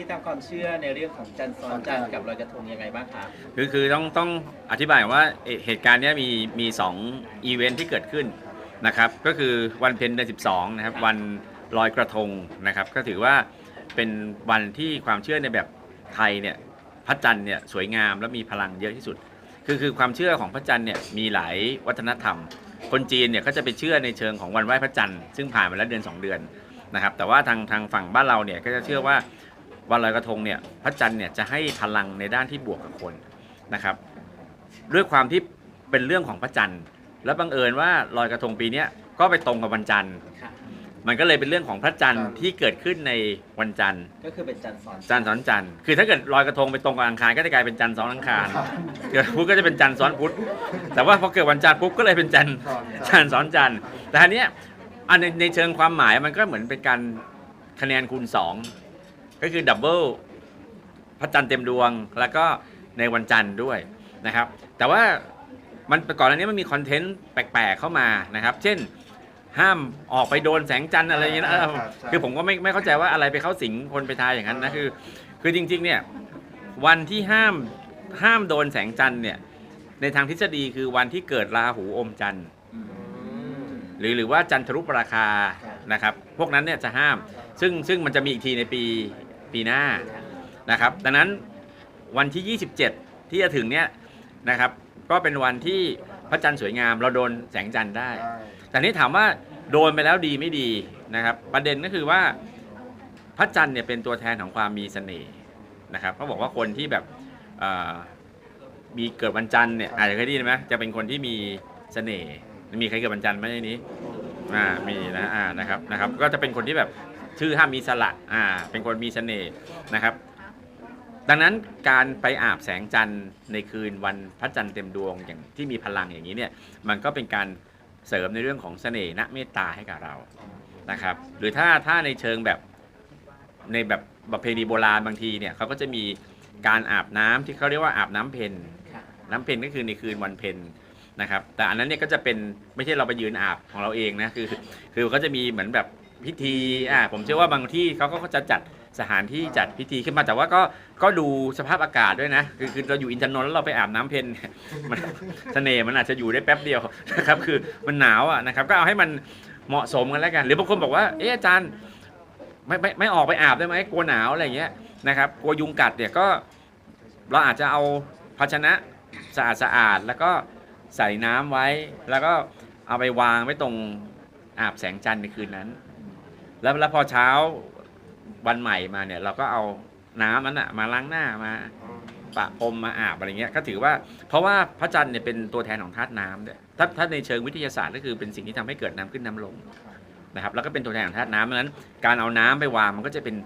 นี้ตามความเชื่อในเรื่องของจันทร์ซ้อนจันทร์กับลอยกระทงยังไงบ้างคะคือคือต้องต้องอธิบายก่อนว่าเอ่อเหตุการณ์เนี้ยมีมีสองอีเวนท์ที่เกิดขึ้นนะครับก็คือวันเพ็ญเดือน12นะครับวันลอยกระทงนะครับก็ถือว่าเป็นวันที่ความเชื่อในแบบไทยเนี่ยพระจันทร์เนี่ยสวยงามและมีพลังเยอะที่สุด คือคือความเชื่อของพระจันทร์เนี่ยมีหลายวัฒนธรรม คนจีนเนี่ยก็จะไปเชื่อในเชิงของวันไหว้พระจันทร์ซึ่งผ่านมาแล้วเดือน 2 เดือนนะครับแต่ว่าทางทางฝั่งบ้านเราเนี่ยก็จะเชื่อว่า วันลอยกระทงเนี่ยพระจันทร์เนี่ยจะให้พลังในด้านที่บวกกับคนนะครับ ด้วยความที่เป็นเรื่องของพระจันทร์ และบังเอิญว่าลอยกระทงปีเนี้ยก็ไปตรงกับวันจันทร์ค่ะมันก็เลยเป็นเรื่องของพระจันทร์ที่เกิดขึ้นในวันจันทร์ ก็คือเป็นจันทร์ซ้อนจันทร์ซ้อนจันทร์ คือถ้าเกิดลอยกระทงไปตรงกับอังคารก็จะกลายเป็นจันทร์ซ้อนอังคาร เกิดพุธก็จะเป็นจันทร์ซ้อนพุธ แต่ว่าพอเกิดวันจันทร์ปุ๊บก็เลยเป็นจันทร์จันทร์ซ้อนจันทร์ แต่ทีเนี้ยอันในในเชิงความหมายมันก็เหมือนเป็นการคะแนนคูณ2 ก็คือดับเบิลพระจันทร์เต็มดวงแล้วก็ในวันจันทร์ด้วยนะครับ แต่ว่ามันก่อนอันนี้มันมีคอนเทนต์แปลกๆเข้ามานะครับ เช่นห้ามออกไปโดนแสงจันทร์อะไรอย่างเงี้ยนะเออครับใช่ คือผมก็ไม่ไม่เข้าใจว่าอะไรไปเข้าสิงคนไปทายอย่างนั้นนะคือ คือจริงๆเนี่ยวันที่ห้ามห้ามโดนแสงจันทร์เนี่ยในทางทฤษฎีคือวันที่เกิดราหูอมจันทร์อืมหรือหรือว่าจันทรุปราคาครับนะครับ พวกนั้นเนี่ยจะห้าม ซึ่งซึ่งมันจะมีอีกทีในปี ปีหน้านะครับดังนั้นวันที่ 27 ที่จะถึงเนี่ยนะครับก็เป็นวันที่พระจันทร์สวยงาม เราโดนแสงจันทร์ได้ได้ แต่นี้ถามว่าโดนไปแล้วดีไม่ดีนะครับ ประเด็นก็คือว่าพระจันทร์เนี่ยเป็นตัวแทนของความมีเสน่ห์นะครับเขาบอกว่าคนที่แบบเอ่อมีเกิดวันจันทร์เนี่ยอาจจะเคยได้ยินไหมจะเป็นคนที่มีเสน่ห์มีใครเกิดวันจันทร์ไหมในนี้อ่ามีนะอ่านะครับนะครับ ก็จะเป็นคนที่แบบ ชื่อห้ามมีสละอ่าเป็นคนมีเสน่ห์นะครับ ดังนั้นการไปอาบแสงจันทร์ในคืนวันพระจันทร์เต็มดวงอย่างที่มีพลังอย่างนี้เนี่ยมันก็เป็นการเสริมในเรื่องของเสน่ห์ณเมตตาให้กับเรานะครับ หรือถ้าถ้าในเชิงแบบในแบบประเพณีโบราณบางทีเนี่ยเขาก็จะมีการอาบน้ำที่เขาเรียกว่าอาบน้ำเพ็ญค่ะน้ำเพ็ญก็คือในคืนวันเพ็ญนะครับ แต่อันนั้นเนี่ยก็จะเป็นไม่ใช่เราไปยืนอาบของเราเองนะคือ คือเขาจะมีเหมือนแบบ พิธีอ่าผมเชื่อว่าบางที่เขาก็จะจัดสถานที่จัดพิธีขึ้นมาแต่ว่าก็ก็ดูสภาพอากาศด้วยนะ คือคือเราอยู่อินทนนท์แล้วเราไปอาบน้ำเพ็ญเนี่ยมันเสน่ห์มันอาจจะอยู่ได้แป๊บเดียวนะครับคือมันหนาวอะนะครับก็เอาให้มันเหมาะสมกันแล้วกัน หรือบางคนบอกว่าเอออาจารย์ไม่ไม่ไม่ออกไปอาบได้ไหมกลัวหนาวอะไรเงี้ยนะครับกลัวยุงกัดเนี่ยก็เราอาจจะเอาภาชนะสะอาดสะอาดๆแล้วก็ใส่น้ำไว้ แล้วก็เอาไปวางไว้ตรงอาบแสงจันทร์ในคืนนั้น แล้วแล้วพอเช้าวันใหม่มาเนี่ย เราก็เอาน้ำนั้นอะมาล้างหน้ามาปะพรมมาอาบอะไรเงี้ยก็ถือว่า เพราะว่าพระจันทร์เนี่ยเป็นตัวแทนของธาตุน้ำเนี่ยถ้าถ้าในเชิงวิทยาศาสตร์ก็คือเป็นสิ่งที่ทำให้เกิดน้ำขึ้นน้ำลงนะครับ แล้วก็เป็นตัวแทนของธาตุน้ำเพราะฉะนั้นการเอาน้ำไปวางมันก็จะเป็น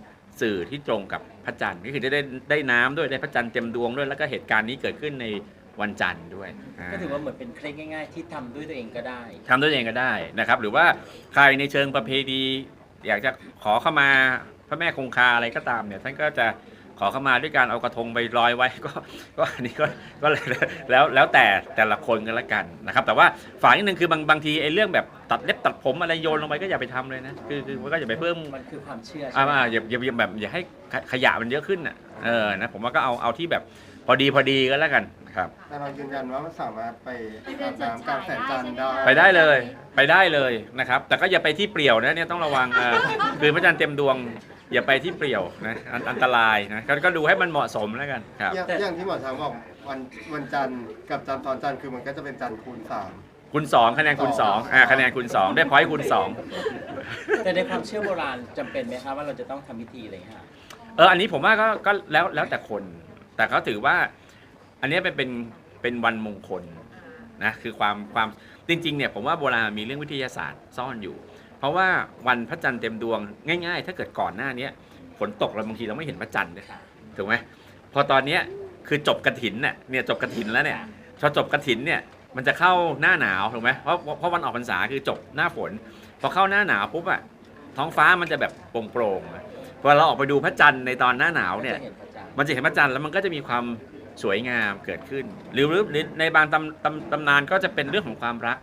สื่อที่ตรงกับพระจันทร์ก็คือได้ได้ได้น้ำด้วยได้พระจันทร์เต็มดวงด้วยแล้วก็เหตุการณ์นี้เกิดขึ้นในวันจันทร์ด้วยอ่าก็ถือว่าเหมือนเป็นเคล็ดง่าย ๆ ที่ทำด้วยตัวเองก็ได้ทำด้วยตัวเองก็ได้นะครับ หรือว่าใครในเชิงประเพณี อยากจะขอเข้ามาพระแม่คงคาอะไรก็ตามเนี่ยท่านก็จะขอเข้ามาด้วยการเอากระทงไปลอยไว้ก็ก็อันนี้ก็ก็เลยแล้วแล้วแต่แต่ละคนกันละกันนะครับ แต่ว่าฝากนิดนึงคือบางบางทีไอ้เรื่องแบบตัดเล็บตัดผมอะไรโยนลงไปก็อย่าไปทำเลยนะคือคือมันก็อย่าไปเพิ่มมันคือความเชื่ออ่าใช่ไหมอ่าอย่าอย่าอย่าแบบอย่าให้ขขยะมันเยอะขึ้นอะเออนะผมว่าก็เอาเอาที่แบบ พอดีพอดีก็แล้วกันครับ แต่เรายืนยันว่ามันสามารถไปอาบน้ำกลางแสงจันทร์ได้ไปได้เลยไปได้เลยนะครับ แต่ก็อย่าไปที่เปลี่ยวนะเนี่ยต้องระวังเอ่อคือพระจันทร์เต็มดวง อย่าไปที่เปลี่ยวนะอันอันตรายนะก็ก็ดูให้มันเหมาะสมแล้วกันครับ อย่างอย่างที่หมอช้างบอกวันวันจันทร์กับจันทร์ซ้อนจันทร์คือมันก็จะเป็นจันทร์คูณสาม คูณสองคะแนนคูณสองอ่าคะแนนคูณสองได้พอยต์คูณสอง แต่ในความเชื่อโบราณจำเป็นไหมคะว่าเราจะต้องทำพิธีอะไรอย่างเงี้ยค่ะเออ อันนี้ผมว่าก็ก็แล้วแล้วแต่คน แต่เขาถือว่าอันนี้เป็นเป็นเป็นวันมงคลนะคือความความจริงๆเนี่ยผมว่าโบราณมีเรื่องวิทยาศาสตร์ซ่อนอยู่ เพราะว่าวันพระจันทร์เต็มดวงง่าย ๆ ถ้าเกิดก่อนหน้านี้ฝนตกเราบางทีเราไม่เห็นพระจันทร์เนี่ยถูกไหมพอตอนเนี้ยคือจบกระถินเนี่ยเนี่ยจบกระถินแล้วเนี่ยพอจบกระถินเนี่ยมันจะเข้าหน้าหนาวถูกไหมเพราะเพราะวันออกพรรษาคือจบหน้าฝน พอเข้าหน้าหนาวปุ๊บอะท้องฟ้ามันจะแบบโปร่งๆพอเราออกไปดูพระจันทร์ในตอนหน้าหนาวเนี่ย ก็จะเห็นพระจันทร์มันจะเห็นพระจันทร์แล้วมันก็จะมีความสวยงามเกิดขึ้นหรือหรือหรือในบางตำตำตำนานก็จะเป็นเรื่องของความรัก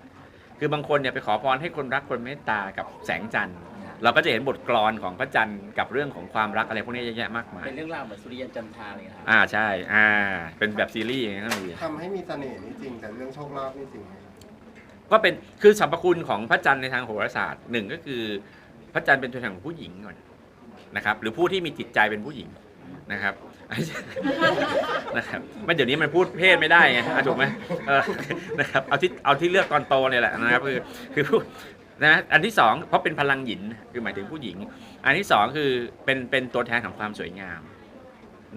คือบางคนเนี่ยไปขอพรให้คนรักคนเมตตากับแสงจันทร์ เราก็จะเห็นบทกลอนของพระจันทร์กับเรื่องของความรักอะไรพวกนี้เยอะแยะมากมาย เป็นเรื่องราวเหมือนสุริยันจันทราเลยครับอ่าใช่ อ่า เป็นแบบซีรีส์อย่างนี้ก็มีทำให้มีเสน่ห์นี่จริง แต่เรื่องโชคลาภนี่จริงไหมก็เป็นคือสรรพคุณของพระจันทร์ในทางโหราศาสตร์หนึ่งก็คือพระจันทร์เป็นตัวแทนของผู้หญิงก่อนนะครับ หรือผู้ที่มีจิตใจเป็นผู้หญิงนะครับ นะครับไม่เดี๋ยวนี้มันพูดเพศไม่ได้ไงถูกไหมเออนะครับเอาที่เอาที่เลือกตอนโตเนี่ยแหละนะครับคือคือพูดนะอันที่สองเพราะเป็นพลังหยินคือหมายถึงผู้หญิง อันที่สองคือเป็นเป็นตัวแทนของความสวยงาม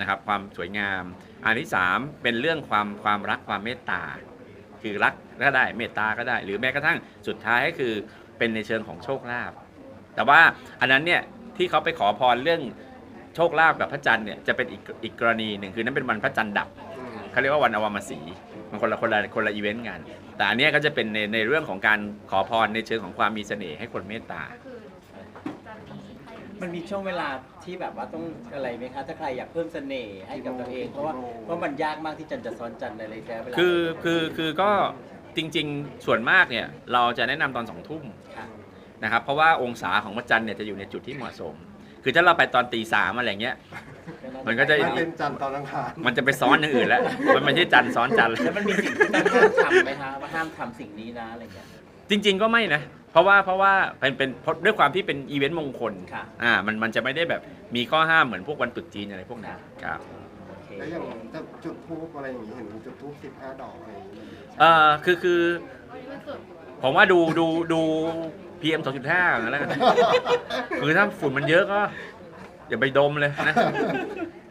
นะครับ ความสวยงาม อันที่สามเป็นเรื่องความความรักความเมตตา คือรักก็ได้เมตตาก็ได้ หรือแม้กระทั่งสุดท้ายก็คือเป็นในเชิงของโชคลาภแต่ว่าอันนั้นเนี่ยที่เขาไปขอพรเรื่อง โชคลาภกับพระจันทร์เนี่ยจะเป็นอีกอีกกรณีหนึ่งคือนั้นเป็นวันพระจันทร์ดับอืมเขาเรียกว่าวันอวมาสีมันคนละคนละคนละอีเวนต์กันแต่อันเนี้ยก็จะเป็นในในเรื่องของการขอพรในเชิงของความมีเสน่ห์ให้คนเมตตาก็คือจะมีให้มันมีช่วงเวลาที่แบบว่าต้องอะไรไหมคะ ถ้าใครอยากเพิ่มเสน่ห์ให้กับตัวเอง เพราะว่าเพราะมันยากมากที่จันจะซ้อนจันในระยะเวลาคือคือคือก็จริง ๆ ส่วนมากเนี่ยเราจะแนะนำตอนสองทุ่มค่ะนะครับเพราะว่าองศาของพระจันทร์เนี่ยจะอยู่ในจุดที่เหมาะสม คือถ้าเราไปตอนตีสามอะไรเงี้ย มันก็จะ มันเป็นจันทร์ตอนอังคารมันจะไปซ้อนอย่างอื่นแล้ว มันไม่ใช่จันทร์ซ้อนจันทร์แล้วมันมีสิ่งที่ต้องห้ามทำไหมคะว่าห้ามทำสิ่งนี้นะอะไรเงี้ย จริง ๆ ก็ไม่นะ เพราะว่าเพราะว่าเป็นเป็นเพราะด้วยความที่เป็นอีเวนต์มงคลค่ะ อ่า มันมันจะไม่ได้แบบมีข้อห้ามเหมือนพวกวันตรุษจีนอะไรพวกนั้นครับ โอเคแล้วอย่างจะจุดทูบอะไรอย่างนี้เห็นมีจุดทูบสิบห้าดอกอะไรอย่างนี้ เอ่อคือคือวันนี้วันศุกร์ผมว่าดูดูดู PM 2.5แล้วกันคือถ้าฝุ่นมันเยอะก็ อย่าไปดมเลยนะ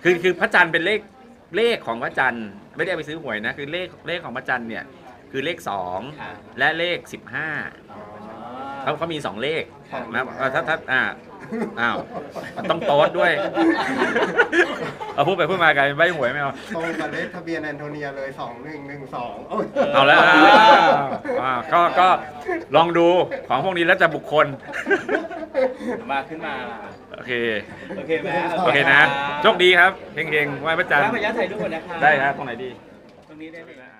คือคือพระจันทร์เป็นเลขเลขของพระจันทร์ไม่ได้เอาไปซื้อหวยนะ คือเลขเลขของพระจันทร์เนี่ย คือเลขค่ะ2และเลข15อ๋อเขาเขามี2เลขค่ะนะเออถ้าถ้าอ่าอ้าวต้องโต๊ดด้วย เอาพูดไปพูดมากลายเป็นใบหวยไม่เอา ตรงกับเลขทะเบียนแอนโทเนียเลยสองหนึ่งหนึ่งสองเอาแล้วอ่าอ่า ก็ก็ลองดูของพวกนี้แล้วจะบุคคล มาขึ้นมา โอเค โอเคไหมโอเคนะ โชคดีครับเฮงๆไหว้พระจันทร์พระพยาถ่ายรูปก่อนนะคะได้ครับตรงไหนดี ตรงนี้ได้เลย